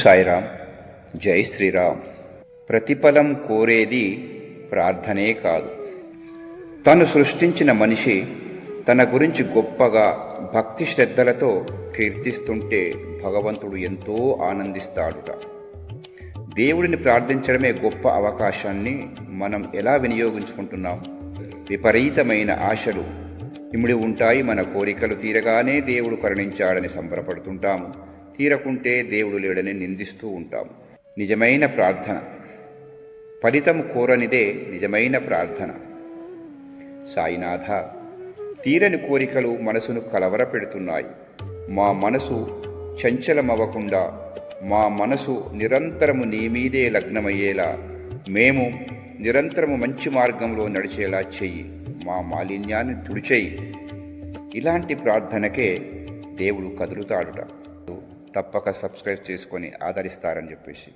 సాయిరామ్. జై శ్రీరామ్. ప్రతిఫలం కోరేది ప్రార్థనే కాదు. తను సృష్టించిన మనిషి తన గురించి గొప్పగా భక్తి శ్రద్ధలతో కీర్తిస్తుంటే భగవంతుడు ఎంతో ఆనందిస్తాడుట. దేవుడిని ప్రార్థించడమే గొప్ప అవకాశాన్ని మనం ఎలా వినియోగించుకుంటున్నాం? విపరీతమైన ఆశలు ఇమిడి ఉంటాయి మన కోరికలు తీరగానే దేవుడు కరుణించాడని సంబరపడుతుంటాము. తీరకుంటే దేవుడు లేడని నిందిస్తూ ఉంటాము నిజమైన ప్రార్థన. ఫలితం కోరనిదే నిజమైన ప్రార్థన. సాయినాథ తీరని కోరికలు మనసును కలవరపెడుతున్నాయి. మా మనసు చంచలమవ్వకుండా మా మనసు నిరంతరము నీ మీదే లగ్నమయ్యేలా మేము నిరంతరము మంచి మార్గంలో నడిచేలా చెయ్యి. మా మాలిన్యాన్ని తుడిచేయి ఇలాంటి ప్రార్థనకే దేవుడు కదులుతాడుట. తప్పక సబ్స్క్రైబ్ చేసుకొని ఆదరిస్తారని చెప్పేసి.